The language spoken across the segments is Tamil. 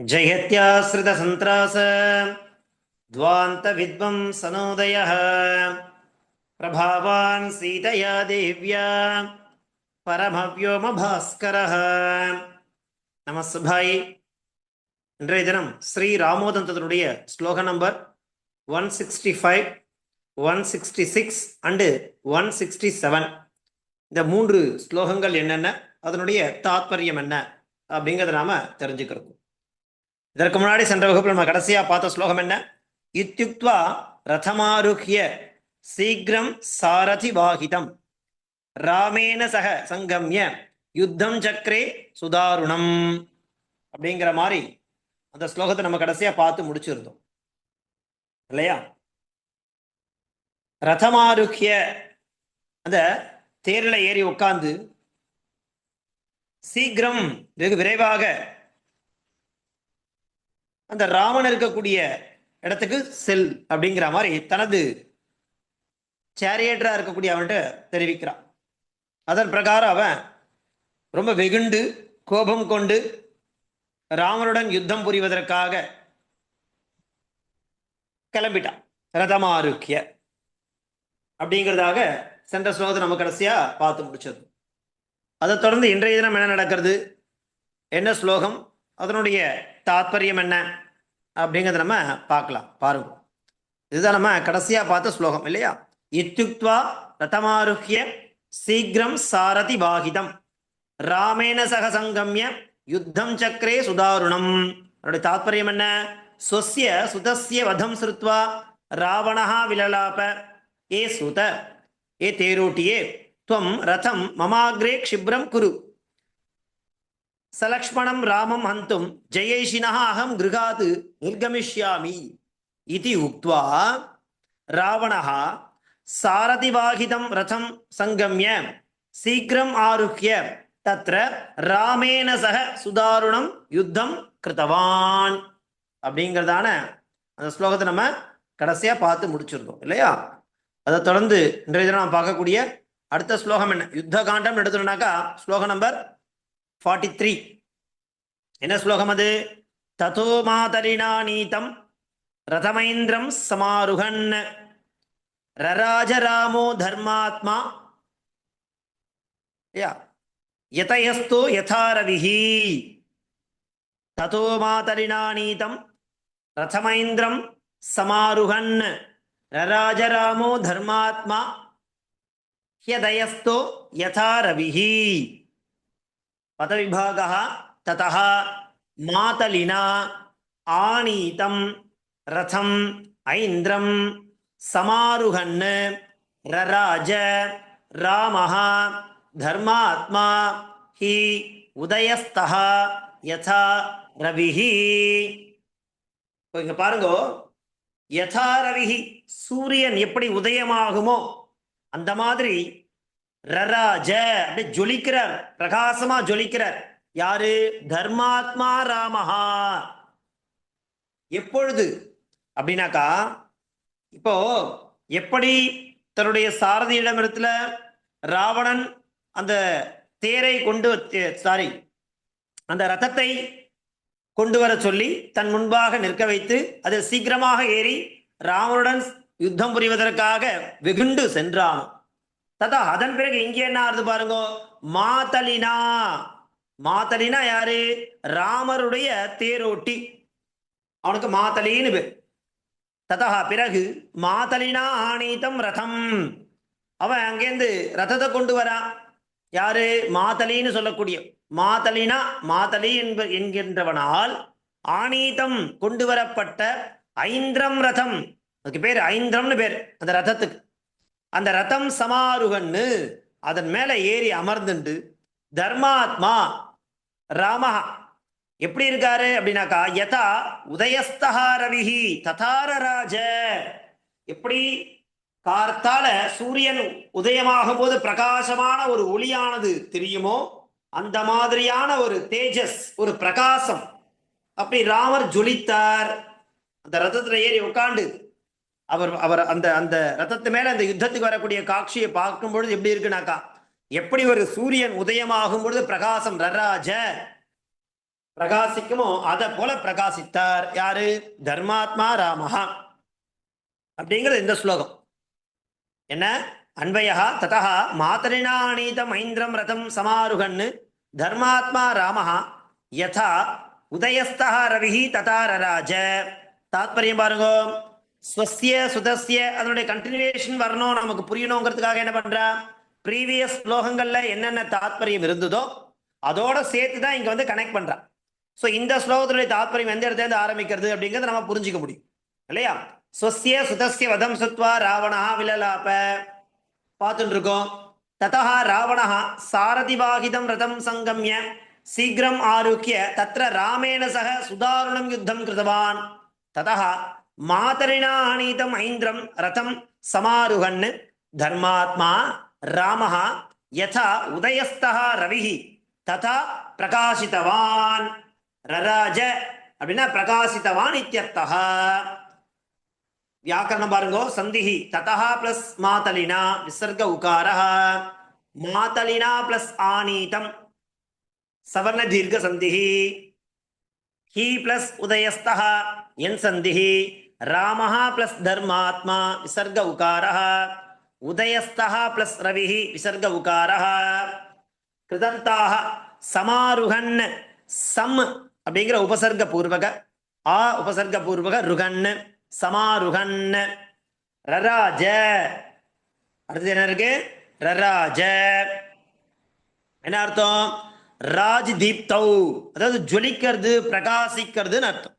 जयत्याश्रितसन्त्रास द्वान्तविद्वंसनोदयः प्रभावान् सीतया देव्या பரமவியோமபாஸ்கரः நம சுபாய் இன்றைய தினம் ஸ்ரீ ராமோதந்தத்தினுடைய ஸ்லோக number one sixty five one sixty six and one sixty seven இந்த மூன்று ஸ்லோகங்கள் என்னென்ன அதனுடைய தாத்பரியம் என்ன அப்படிங்கிறத நாம தெரிஞ்சுக்கிறோம் இதற்கு முன்னாடி சென்ற வகுப்பில் நம்ம கடைசியா பார்த்த ஸ்லோகம் என்ன? இத்தியுக்த்வா ரதமாருஹ்ய சீக்கிரம் சாரதி வாகிதம் ராமேன சக சங்கம்ய யுத்தம் சக்கரே சுதாருணம். அப்படிங்கிற மாதிரி அந்த ஸ்லோகத்தை நம்ம கடைசியா பார்த்து முடிச்சிருந்தோம். இல்லையா? ரதமாருக்கிய அந்த தேரில் ஏறி உட்காந்து சீக்கிரம் வெகு விரைவாக அந்த ராமன் இருக்கக்கூடிய இடத்துக்கு செல் அப்படிங்கிற மாதிரி தனது சேரியேட்டராக இருக்கக்கூடிய அவன்கிட்ட தெரிவிக்கிறான். அதன் பிரகாரம் அவன் ரொம்ப வெகுண்டு கோபம் கொண்டு ராமனுடன் யுத்தம் புரிவதற்காக கிளம்பிட்டான். ரதமாருக்கிய. அப்படிங்கிறதாக சென்ற ஸ்லோகத்தை நம்ம கடைசியா பார்த்து முடிச்சது. அதை தொடர்ந்து இன்றைய தினம் என்ன நடக்கிறது? என்ன ஸ்லோகம்? அதனுடைய தாத்பரியம் என்ன? அப்படிங்கிறத நம்ம பார்க்கலாம். பாருங்க. இதுதான் நம்ம கடைசியா பார்த்த ஸ்லோகம் இல்லையா? இத்துக்வா ரதமாருஹ்ய சீக்கிரம் சாரதி வாகிதம். ராமேன சக சங்கம்ய யுத்தம் சக்கரே சுதாருணம். அவருடைய தாத்பரியம் என்ன? ஸ்வசிய சுதஸ்ய வதம் ஸ்ருத்வா ராவணஹா விலலாப. ஏ சுத ஏ தேரோட்டியே துவம் ரதம் மமாகிரே க்ஷிப்ரம் குரு. சலக்ஷ்மணம் ராமம் ஹந்தும் ஜெயேஷினா அகம் கிருகாது நிர்கமிஷ்யாமி. இது உக்வா ராவணா சாரதிவாகிதம் ரதம் சங்கமிய சீக்கிரம் ஆருஹ்ய தத்ர ராமேன சக சுதாருணம் யுத்தம் கிருத்தவான். அப்படிங்கிறதான அந்த ஸ்லோகத்தை நம்ம கடைசியா பார்த்து முடிச்சிருந்தோம் இல்லையா? அதை தொடர்ந்து இன்றைய தினம் நாம் பார்க்கக்கூடிய அடுத்த ஸ்லோகம் என்ன? யுத்த காண்டம் எடுத்துனாக்கா ஸ்லோகம் நம்பர் ஃபார்ட்டி த்ரீ என்ன ஸ்லோகம் அது? ததோ மாதரினா நீதம் ரதமைந்திரம் சமாருகன். ரராஜராமோ தர்மாத்மா. யதயஸ்தோ யதாரவிஹி. ததோ மாதரிணா நீதம் ரதமைந்திரம் சமாருகன். ரராஜராமோ தர்மாத்மா. ஹியதயஸ்தோ யதாரவிஹி. பதவிபாகா ததா மாதலினா ஆனீதம் ரதம் ஐந்திரம் சமாருகன்னு ரராஜ ராமஹா தர்மாத்மா ஹி உதயஸ்தா யதா ரவிஹி. இப்போ இங்கே பாருங்கோ யதா ரவிஹி சூரியன் எப்படி உதயமாகுமோ அந்த மாதிரி ரராஜ அப்படி ஜொலிக்கிறார். பிரகாசமா ஜொலிக்கிறார். யாரு? தர்மாத்மா ராமஹா. எப்பொழுது? அப்படின்னாக்கா இப்போ எப்படி தன்னுடைய சாரதியிடமிடத்துல ராவணன் அந்த தேரை கொண்டு சாரி அந்த ரதத்தை கொண்டு வர சொல்லி தன் முன்பாக நிற்க வைத்து அது சீக்கிரமாக ஏறி ராவனுடன் யுத்தம் புரிவதற்காக வெகுண்டு சென்றான். ததா அதன் பிறகு இங்கே என்ன ஆறுது பாருங்க? மாதலினா. மாதலினா யாரு? ராமருடைய தேரோட்டி. அவனுக்கு மாதலின்னு பேர். ததா பிறகு மாதலினா ஆனீதம் ரதம். அவன் அங்கேருந்து ரதத்தை கொண்டு வரான் யாரு? மாதலின்னு சொல்லக்கூடிய. மாதலினா மாதலி என்ப என்கின்றவனால் ஆணீதம் கொண்டு வரப்பட்ட ஐந்திரம் ரதம். அதுக்கு பேர் ஐந்திரம்னு பேர் அந்த ரதத்துக்கு. அந்த ரதம் சமாருகன்னு அதன் மேல ஏறி அமர்ந்துண்டு தர்மாத்மா ராமஹா. எப்படி இருக்காரு அப்படின்னாக்கா யதா உதயஸ்தகா ரவிஹி ததார ராஜ. எப்படி கார்த்தால சூரியன் உதயமாகும் போது பிரகாசமான ஒரு ஒளியானது தெரியுமோ அந்த மாதிரியான ஒரு தேஜஸ் ஒரு பிரகாசம். அப்படி ராமர் ஜொலித்தார். அந்த ரதத்துல ஏறி உட்காண்டு அவர் அவர் அந்த அந்த ரதத்து மேல அந்த யுத்தத்துக்கு வரக்கூடிய காட்சியை பார்க்கும் பொழுது எப்படி இருக்குனாக்கா எப்படி ஒரு சூரியன் உதயமாகும் பொழுது பிரகாசம் ரராஜ பிரகாசிக்குமோ அதை போல பிரகாசித்தார். யாரு? தர்மாத்மா ராமஹா. அப்படிங்கிறது இந்த ஸ்லோகம். என்ன? அன்வயா ததா மாதரினா அநீத மைந்திரம் ரதம் சமாருகன்னு தர்மாத்மா ராமஹா யதா உதயஸ்தா ரவிஹி ததா ரராஜ. தாத்பரியம் பாருங்க. ஸ்வசிய சுதஸ்ய அதனுடைய கண்டினியூஷன் வரணும் நமக்கு புரியணுங்கிறதுக்காக என்ன பண்றா? ப்ரீவியஸ் ஸ்லோகங்கள்ல என்னென்ன தாத்பரியம் இருந்ததோ அதோட சேர்த்து தான் இங்க வந்து கனெக்ட் பண்றான் ஸோ இந்த ஸ்லோகத்தினுடைய தாத்பரியம் எந்த இடத்துல இருந்து ஆரம்பிக்கிறது அப்படிங்கிறத நம்ம புரிஞ்சுக்க முடியும். இல்லையா? ஸ்வசிய சுதஸ்ய வதம் சுத்வா ராவணா விலலாப. பார்த்துட்டு இருக்கோம் ததா ராவணா சாரதிவாகிதம் ரதம் சங்கம்ய. சீக்கிரம் ஆரோக்கிய தத்திர ராமேண சக சுதாரணம் யுத்தம் கிருதவான். ததா மாதரினா ஆனீதம் ஐந்திரம் ரதம் சமாருகன் தர்மாத்மா ராமஹா யதா உதயஸ்தா ரவிஹி ததா பிரகாசித்தவான் ரராஜ அப்படின்னா பிரகாசித்தவான் இத்தியர்த்தா வியாக்கரணம் பாருங்கோ சந்திஹி ததா பிளஸ் மாதலினா விசர்க உகாரா மாதலினா பிளஸ் ஆனீதம் சவர்ண தீர்க்க சந்திஹி. ஹி பிளஸ் உதயஸ்தா என் சந்திஹி ராமஹா பிளஸ் தர்மாத்மா விசர்க உகாரா உதயஸ்தः பிளஸ் ரவிஹி விசர்க உகாரா கிருதந்தாக சமாருகன் சம் அப்படிங்கிற உபசர்க பூர்வக ஆ உபசர்க பூர்வக ருகன் சமாருகன். ரராஜ. அடுத்தது என்ன இருக்கு? ரராஜ. என்ன அர்த்தம்? ராஜ் தீப்தௌ அதாவது ஜொலிக்கிறது பிரகாசிக்கிறதுன்னு அர்த்தம்.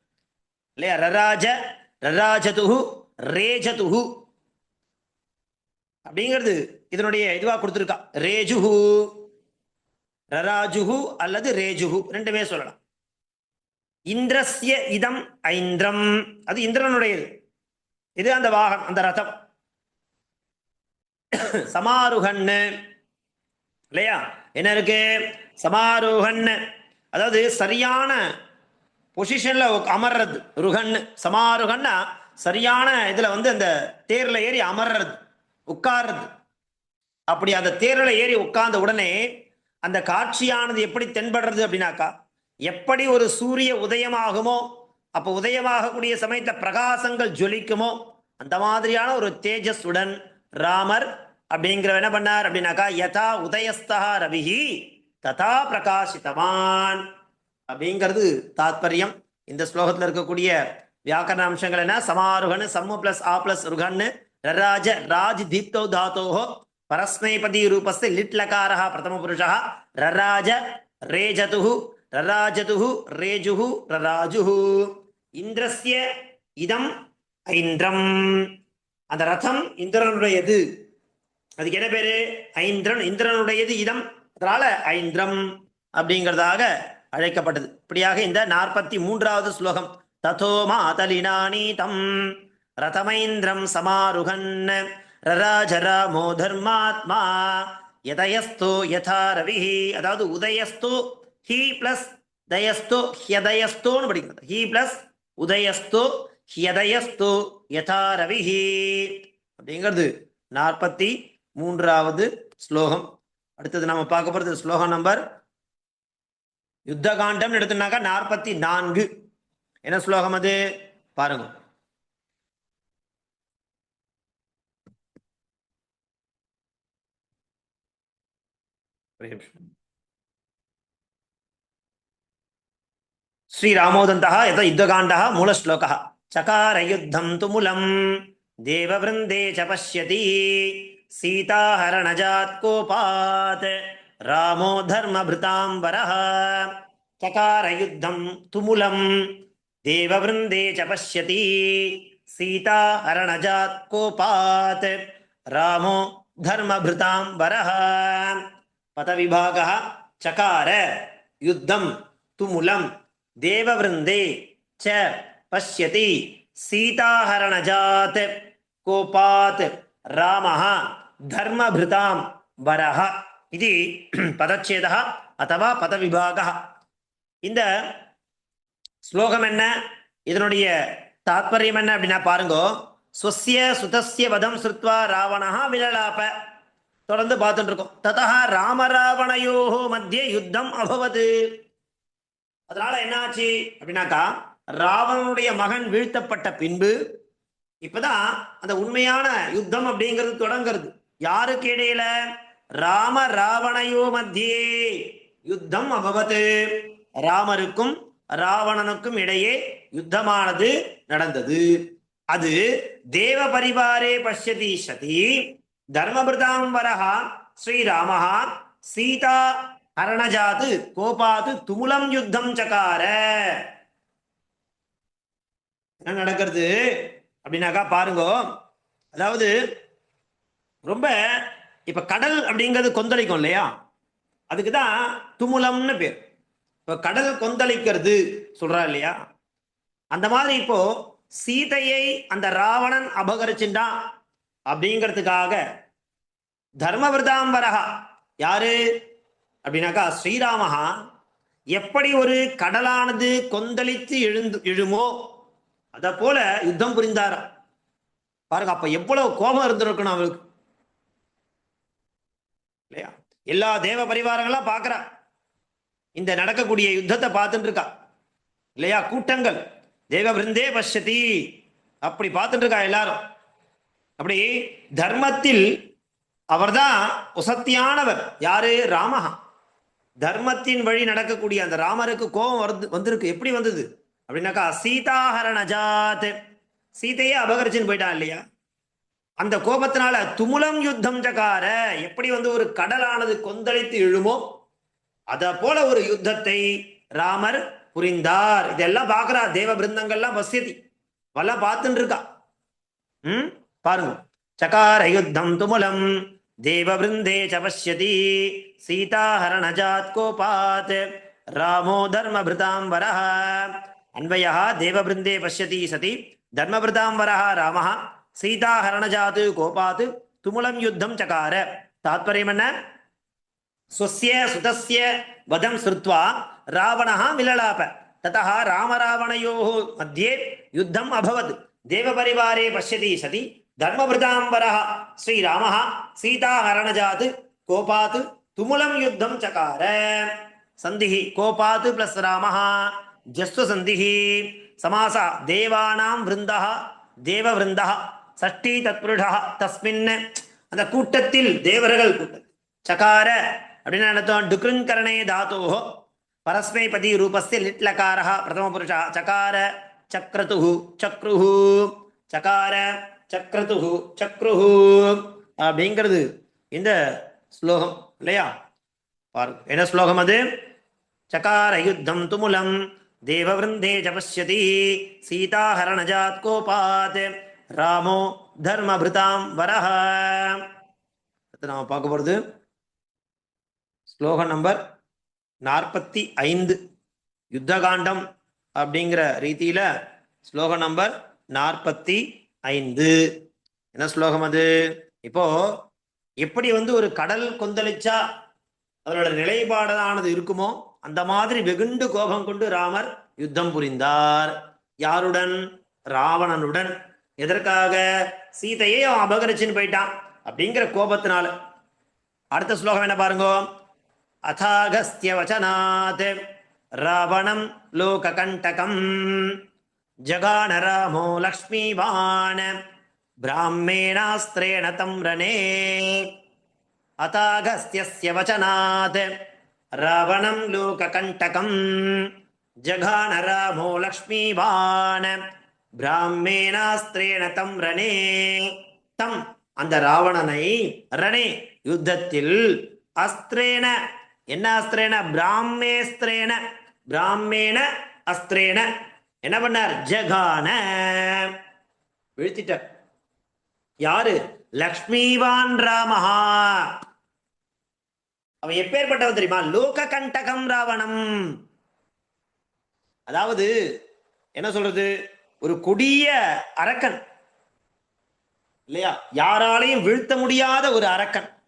இல்லையா? ரராஜ ரராஜதுஹு ரேஜதுஹு. அப்படிங்கிறது இதனுடைய இதுவா கொடுத்துருக்கா. ரேஜுஹு ரராஜுஹு அல்லது ரேஜுஹு. ரெண்டுமே சொல்லலாம். இந்திரஸ்ய இதம் ஐந்திரம். அது இந்திரனுடையது. இது அந்த வாகனம் அந்த ரதம். சமாருகன்னு. இல்லையா? என்ன இருக்கு? சமாருகன் அதாவது சரியான பொசிஷன்ல அமர்றது. ருகன்னு சமாருகன்னா சரியான இதுல வந்து அந்த தேர்ல ஏறி அமர்றது உட்கார்றது. அப்படி அந்த தேர்ல ஏறி உட்கார்ந்த உடனே அந்த காட்சியானது எப்படி தென்படுறது அப்படின்னாக்கா எப்படி ஒரு சூரிய உதயமாகுமோ அப்போ உதயமாகக்கூடிய சமயத்துல பிரகாசங்கள் ஜொலிக்குமோ அந்த மாதிரியான ஒரு தேஜஸுடன் ராமர் அப்படிங்கிற என்ன பண்ணார் அப்படின்னாக்கா யதா உதயஸ்தா ரவிஹி ததா பிரகாசித்தவான். அப்படிங்கிறது தாத்பரியம். இந்த ஸ்லோகத்துல இருக்கக்கூடிய வியாக்கரண அம்சங்கள் என்ன? சமாருகன் சம்மு பிளஸ் ஆ பிளஸ் ருகன் ரராஜ ராஜ் தீப்தோ தாத்தோஹோ பரஸ்மைபதி ரூபஸ்து லிட்லகாரா பிரதம புருஷா ரராஜ ரேஜது ரராஜது ரேஜுஹு ரராஜுஹு. இந்திரஸ்ய இதம் ஐந்திரம். அந்த ரதம் இந்திரனுடையது. அதுக்கு என்ன பேரு? ஐந்திரன். இந்திரனுடையது இதம். அதனால ஐந்திரம் அப்படிங்கிறதாக அழைக்கப்பட்டது. இப்படியாக இந்த நாற்பத்தி மூன்றாவது ஸ்லோகம் ததோ மாதலினானீதம் ரதமைந்திரம் சமாருகன் ரராஜராமோ தர்மாத்மா யதயஸ்து யதா ரவிஹி. அதாவது உதயஸ்து ஹி பிளஸ் தயஸ்தோ ஹியதயஸ்தோன்னு படிக்கிறது ஹி பிளஸ் உதயஸ்து ஹியதயஸ்தோ யதா ரவிஹி. அப்படிங்கிறது நாற்பத்தி மூன்றாவது ஸ்லோகம். அடுத்தது நம்ம பார்க்க போகிறது ஸ்லோகம் நம்பர் யுத்தகாண்டம் எடுத்துனாக்கா நாற்பத்தி நான்கு என்ன ஸ்லோகம் அது பாருங்க శ్రీరామోదంత యత యుద్ధకాండ మూల శ్లోక చకార యుద్ధం తు మూలం దేవృందే చ పశ్యతి సీతాహరణజాత్ కోపాత్ रामो धर्मभृताम्बर। चकार युद्धम तुमुलम देववृंदे च पश्यति। सीता अरणजात कोपात। रामो धर्मभृताम्बर। पथ विभाग चकार युद्धम तुमुलम देववृंदे च पश्यति। सीताहरणजात कोपात। रामः धर्मभृतां वरः இது பதச்சேதா அத்தவா பதவிபாக இந்த ஸ்லோகம் என்ன? இதனுடைய தாத்பரியம் என்ன அப்படின்னா பாருங்கோ ஸ்வசிய சுதசிய வதம் சுத்வா ராவணா விலலாப. தொடர்ந்து பார்த்துட்டு இருக்கோம் ததா ராமராவணையோஹோ மத்திய யுத்தம் அபவது. அதனால என்னாச்சு அப்படின்னாக்கா ராவணனுடைய மகன் வீழ்த்தப்பட்ட பின்பு இப்பதான் அந்த உண்மையான யுத்தம் அப்படிங்கிறது தொடங்குறது. யாருக்கு இடையில? ராம ராவணையோ மத்தியே. யுத்தம் அபவத்து ராமருக்கும் ராவணனுக்கும் இடையே யுத்தமானது நடந்தது. அது தேவ பரிவாரே பஷ்யதி சதி. தர்மபிரதாம்பரஹா ஸ்ரீராமஹா. சீதா ஹரணஜாது கோபாது துமுலம் யுத்தம் சகார. என்ன நடக்கிறது? அப்படின்னாக்கா பாருங்க. அதாவது ரொம்ப இப்ப கடல் அப்படிங்கிறது கொந்தளிக்கும் இல்லையா? அதுக்கு தான் துமுலம்னு பேர். இப்ப கடல் கொந்தளிக்கிறது சொல்றா இல்லையா? அந்த மாதிரி இப்போ சீதையை அந்த ராவணன் அபகரிச்சுட்டான் அப்படிங்கிறதுக்காக தர்மவிரதாம்பரகா யாரு? அப்படின்னாக்கா ஸ்ரீராமஹா. எப்படி ஒரு கடலானது கொந்தளித்து எழுந்து எழுமோ அத போல யுத்தம் புரிந்தாரா பாருங்க அப்ப எவ்வளவு கோபம் இருந்திருக்கணும் அவருக்கு. இல்லையா? எல்லா தேவ பரிவாரங்களா பார்க்கறா. இந்த நடக்கக்கூடிய யுத்தத்தை பார்த்துட்டு இருக்கா. இல்லையா? கூட்டங்கள். தேவ பிருந்தே பசதி அப்படி பார்த்துட்டு இருக்கா எல்லாரும். அப்படி தர்மத்தில் அவர்தான் உசத்தியானவர். யாரு? ராமஹா. தர்மத்தின் வழி நடக்கக்கூடிய அந்த ராமருக்கு கோபம் வருது வந்திருக்கு. எப்படி வந்தது? அப்படின்னாக்கா சீதாஹரணஜாத் சீதையே அபகரிச்சுன்னு போயிட்டான் இல்லையா? அந்த கோபத்தினால துமுலம் யுத்தம் ஜகார எப்படி வந்து ஒரு கடலானது கொந்தளித்து எழுமோ அத போல ஒரு யுத்தத்தை ராமர் புரிந்தார். இதெல்லாம் பாக்குறா தேவ பிருந்தங்கள்லாம் வசதி வல்ல பார்த்துட்டு இருக்கா. ம்? பாருங்க. சகார யுத்தம் துமுலம் தேவ பிருந்தே ச பஷ்யதி சீதாஹரணஜாத் கோபாத் ராமோ தர்மபிருதாம்பரः தேவ தேவபிருந்தே பஷ்யதி சதி தர்மபிருதாம்பரः ராமः சீதா ஹரணஜாத்து கோபாத்து துமுலம் யுத்தம் சகார. தாத்பரியம் என்ன? ஸ்வசிய சுதசிய வதம் ஸ்ருத்வா ராவணா விலலாப ததா ராமராவணையோ மத்தியே யுத்தம் அபவத். தேவபரிவாரே பசியதி சதி தர்மபிரதாம்பர ஸ்ரீராம சீதா ஹரணஜாத் கோபாத் துமுலம் யுத்தம் சகார. சந்திஹி கோபாத் பிளஸ் ராம ஜஸ்து சந்திஹி. சமாசா தேவானாம் விருந்தா தேவ விருந்தா சஷ்டி தத்புருடா தஸ்மின் அந்த கூட்டத்தில் தேவர்கள் கூட்டம் சகார அப்படின்னு நடத்தோம் டுக்ருங்கரணே தாத்தோஹோ பரஸ்மைபதி ரூபஸ்தி லிட்லகாரா பிரதம புருஷா சகார சக்ரதுஹு சக்ருஹு சகார சக்ரதுஹு சக்ருஹு அப்படிங்கிறது இந்த ஸ்லோகம் இல்லையா? பாருங்க என்ன ஸ்லோகம் அது? சகார யுத்தம் துமுலம் தேவவிருந்தே ஜபஸ்யதி சீதாஹரணஜாத் கோபாத். ராமோ தர்மபிருதாம் வரஹ. அடுத்து நாம பார்க்க போறது ஸ்லோகம் நம்பர் நாற்பத்தி ஐந்து. யுத்தகாண்டம் அப்படிங்கிற ரீதியில ஸ்லோகம் நம்பர் நாற்பத்தி ஐந்து. என்ன ஸ்லோகம் அது? இப்போ எப்படி வந்து ஒரு கடல் கொந்தளிச்சா அதனோட நிலைப்பாடானது இருக்குமோ அந்த மாதிரி வெகுண்டு கோபம் கொண்டு ராமர் யுத்தம் புரிந்தார். யாருடன்? ராவணனுடன். எதற்காக? சீதையை அவன் அபகரிச்சுன்னு போயிட்டான் அப்படிங்கிற கோபத்தினால. அடுத்த ஸ்லோகம் என்ன பாருங்கோ? அதாகஸ்திய வச்சனாத் ராவணம் லோக கண்டகம் ஜகான ராமோ லக்ஷ்மிவான பிராமேணாஸ்திரேண தம்ரனே. அதாகஸ்திய வச்சனாத் ராவணம் லோக கண்டகம் ஜகான ராமோ லக்ஷ்மிவான பிராமேனாஸ்திரேண தம் ரணே தம் அந்த ராவணனை ரணே யுத்தத்தில் அஸ்திரேன என்ன அஸ்திரேன பிராமேஸ்திரேன பிராமேண அஸ்திரேன என்ன பண்ணார்? ஜகான. வீழ்த்திட்டார். யாரு? லக்ஷ்மிவான் ராமஹா. அவன் எப்பேற்பட்டவன் தெரியுமா? லோக கண்டகம் ராவணம். அதாவது என்ன சொல்றது? ஒரு கொடிய அரக்கன். இல்லையா? யாராலையும் வீழ்த்த முடியாத ஒரு அரக்கன்.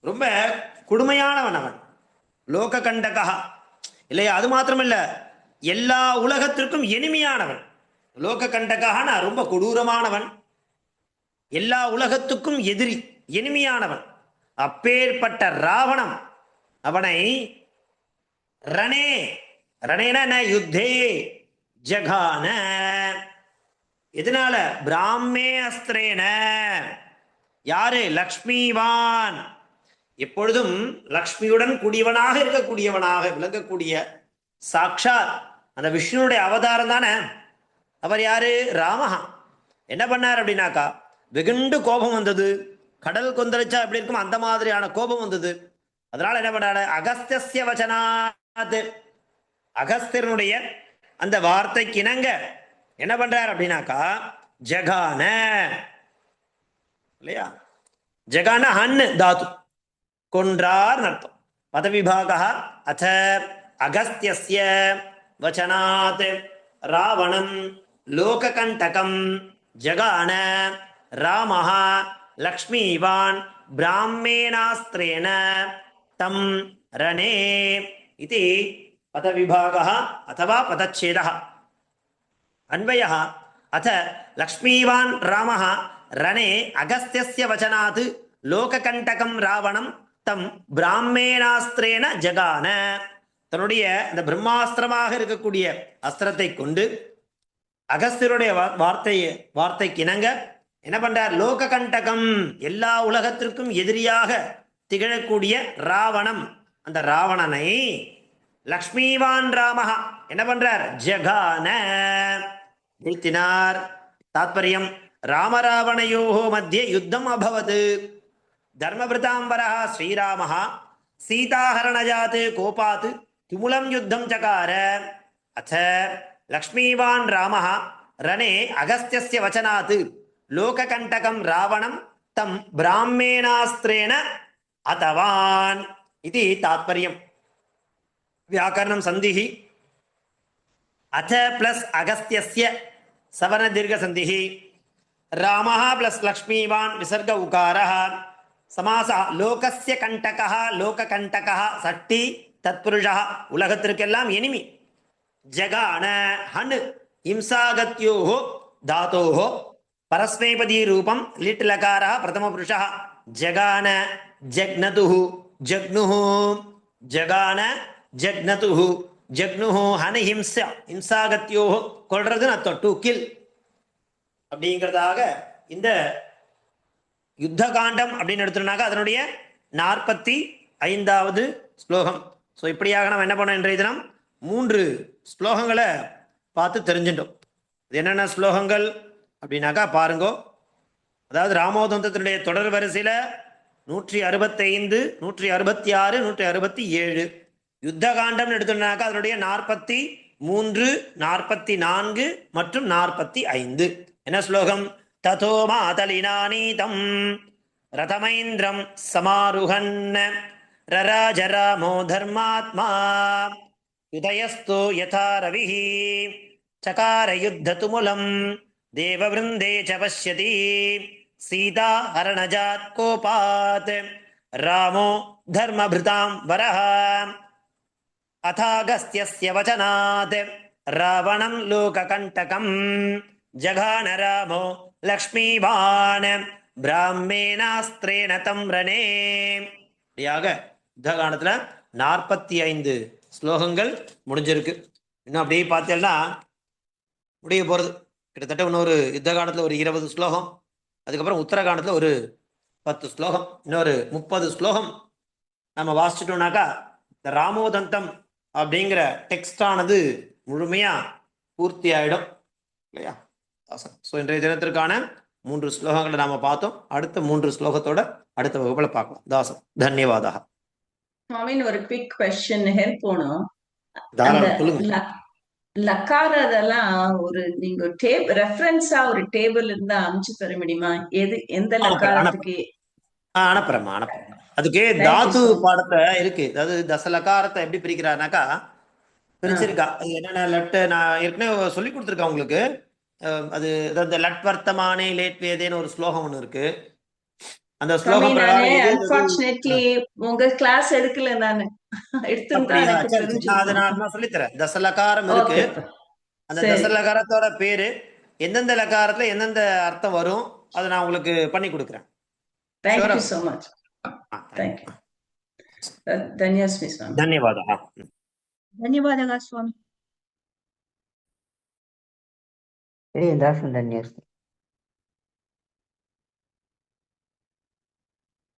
ரொம்ப கொடுமையானவன் அவன். லோக கண்டகா இல்லையா? அது மாத்திரமில்ல எல்லா உலகத்திற்கும் இனிமையானவன். லோக கண்டகான ரொம்ப கொடூரமானவன். எல்லா உலகத்துக்கும் எதிரி இனிமையானவன். அப்பேற்பட்ட ராவணம் அவனை ரணே ரணேன ந யுத்தே. ஜகான. எதனால? பிராமே அஸ்திரேன. யாரு? லக்ஷ்மிவான். எப்பொழுதும் லக்ஷ்மியுடன் கூடியவனாக இருக்கக்கூடியவனாக விளங்கக்கூடிய சாக்ஷாத். அந்த விஷ்ணுனுடைய அவதாரம் தானே. அவர் யாரு? ராமஹா. என்ன பண்ணார் அப்படின்னாக்கா வெகுண்டு கோபம் வந்தது. கடல் கொந்தளிச்சா எப்படி இருக்கும்? அந்த மாதிரியான கோபம் வந்தது. அதனால என்ன பண்ணாரு? அகஸ்திய வச்சனாத். அகஸ்தியனுடைய அந்த வார்த்தைக்கு இணங்க. என்ன பண்றார் அப்படின்னாக்கா ஜகான. இல்லையா? ஜகான ஹன்னு தாத்து கொன்றார் அர்த்தம். பதவிபாகா அத அகஸ்திய வச்சனாத் ராவணம் லோககண்டகம் ஜகான ராமஹா லக்ஷ்மீவான் பிராமேணாஸ்திரேன தம் ரணே. இது பதவிபாக அதுவா பதச்சேத அன்வய அத்த லக்ஷ்மீவான் ராம ரணே அகஸ்திய வச்சனாத் லோககண்டகம் ராவணம் தம் பிராமேணாஸ்திரேன ஜகான தன்னுடைய இந்த பிரம்மாஸ்திரமாக இருக்கக்கூடிய அஸ்திரத்தை கொண்டு அகஸ்தியருடைய வார்த்தையை வார்த்தைக்கு இணங்க என்ன பண்றார்? லோககண்டகம் எல்லா உலகத்திற்கும் எதிரியாக திகழக்கூடிய ராவணம். அந்த ராவணனை லக்ஷ்மிவான் ராமஹா. என்ன பண்றார்? ஜகான. நிறுத்தினார். தாத்பரியம் ராமராவணையோ மத்திய யுத்தம் அபவது. தர்மபிரதாம்பரா ஸ்ரீராமஹா. சீதாஹரணஜாத் கோபாத். துமுலம் யுத்தம் சகார. அथ லக்ஷ்மீவான் ராமஹா. ரணே அகஸ்தியஸ்ய வச்சனாத். லோககண்டகம் ராவணம் தம் பிராம்மேணாஸ்திரேண அதவான் இது தாத்பரியம். व्याकरणं सन्धिः अथ प्लस् अगस्त्यस्य सवर्णदीर्घसन्धिः रामः प्लस् लक्ष्मीवान् विसर्ग उकारः समासः லோகஸ்ய கண்டகः லோககண்டகः சட்டி தத்புருஷः உலகத்திற்கெல்லாம் எனிமி ஜகான ஹன் இம்சாகத்யோः धातोः परस्मैपदी रूपं लिट् लकारः प्रथमपुरुषः जगान जग्नतुः जग्नुः ஜகான ஜக்னது ஜக்னுஹு ஹனி ஹிம்சா ஹிம்சாகத்யோஹோ கொள்றதுன்னு அர்த்தம் டு கில் அப்படிங்கிறதாக இந்த யுத்த காண்டம் அப்படின்னு எடுத்தோம்னாக்கா அதனுடைய நாற்பத்தி ஐந்தாவது ஸ்லோகம். ஸோ இப்படியாக நம்ம என்ன பண்ணோம் இன்றைய தினம்? மூன்று ஸ்லோகங்களை பார்த்து தெரிஞ்சுட்டோம். இது என்னென்ன ஸ்லோகங்கள் அப்படின்னாக்கா பாருங்கோ. அதாவது ராமோதந்தத்தினுடைய தொடர் வரிசையில் நூற்றி அறுபத்தைந்து நூற்றி அறுபத்தி ஆறு நூற்றி அறுபத்தி ஏழு. யுத்த காண்டம்னு எடுத்தோம்னாக்கா அதனுடைய நாற்பத்தி மூன்று நாற்பத்தி நான்கு மற்றும் நாற்பத்தி ஐந்து. என்ன ஸ்லோகம்? ததோ மாதலினானீதம் ரதமைந்திரம் சமாருகன் ரராஜராமோ தர்மாத்மா யுதயஸ்தோ யதா ரவி சகார யுத்த துமுலம் தேவவிருந்தே ச சீதா ஹரணஜாத் கோபாத் ராமோ தர்மபிருதாம் வரஹா अथागस्त्यस्य वचनात् रावणं लोककण्टकं जघान रामो लक्ष्मीवान् பிராமேனாஸ்திரேன தம் ரணே இப்படியாக யுத்தகாண்டத்துல நாற்பத்தி ஐந்து ஸ்லோகங்கள் முடிஞ்சிருக்கு இன்னும் அப்படியே பார்த்தேன்னா முடிய போகிறது கிட்டத்தட்ட இன்னொரு யுத்த காலத்தில் ஒரு இருபது ஸ்லோகம் அதுக்கப்புறம் உத்தரகாண்டத்தில் ஒரு பத்து ஸ்லோகம் இன்னொரு முப்பது ஸ்லோகம் நம்ம வாசிச்சிட்டோம்னாக்கா இந்த ராமோதந்தம் அப்படிங்கிற டெக்ஸ்டானது முழுமையாக பூர்த்தி ஆயிடும் இல்லையா ஸோ இன்றைய தினத்திற்கான மூன்று ஸ்லோகங்களை நாம பார்த்தோம். அடுத்த மூன்று ஸ்லோகத்தோட அடுத்த வகுப்புல பார்க்கலாம். தாசம் தன்யவாதா. சுவாமின் ஒரு குவிக் கொஸ்டின் ஹெல்ப் போனோம். லக்கார அதெல்லாம் ஒரு நீங்க டேப் ரெஃபரன்ஸா ஒரு டேபிள் இருந்தா அனுப்பிச்சு தர முடியுமா? எது எந்த லக்காரத்துக்கு? அனுப்புறேம்மா அனுப்புறேன் அதுக்கு தாத்து sir. பாடத்துல இருக்கு. அதாவது தசலகாரத்தை எப்படி பிரிக்கிறாருனாக்கா பிரிச்சிருக்கா. அது என்னென்ன லட்டு நான் ஏற்கனவே சொல்லி கொடுத்துருக்கேன் உங்களுக்கு. அது அதாவது லட் வர்த்தமானே லேட் வேதேன்னு ஒரு ஸ்லோகம் ஒன்று இருக்கு. அந்த ஸ்லோகம் உங்க கிளாஸ் எடுக்கல நானு. அதை நான் நான் சொல்லித்தரேன். தசலகாரம் இருக்கு. அந்த தசலகாரத்தோட பேரு எந்தெந்த லகாரத்துல எந்தெந்த அர்த்தம் வரும் அதை நான் உங்களுக்கு பண்ணி கொடுக்குறேன். थैंक यू धन्यस्मि स्वामी धन्यवादः धन्यवादः स्वामी ए दासं धन्यस्मि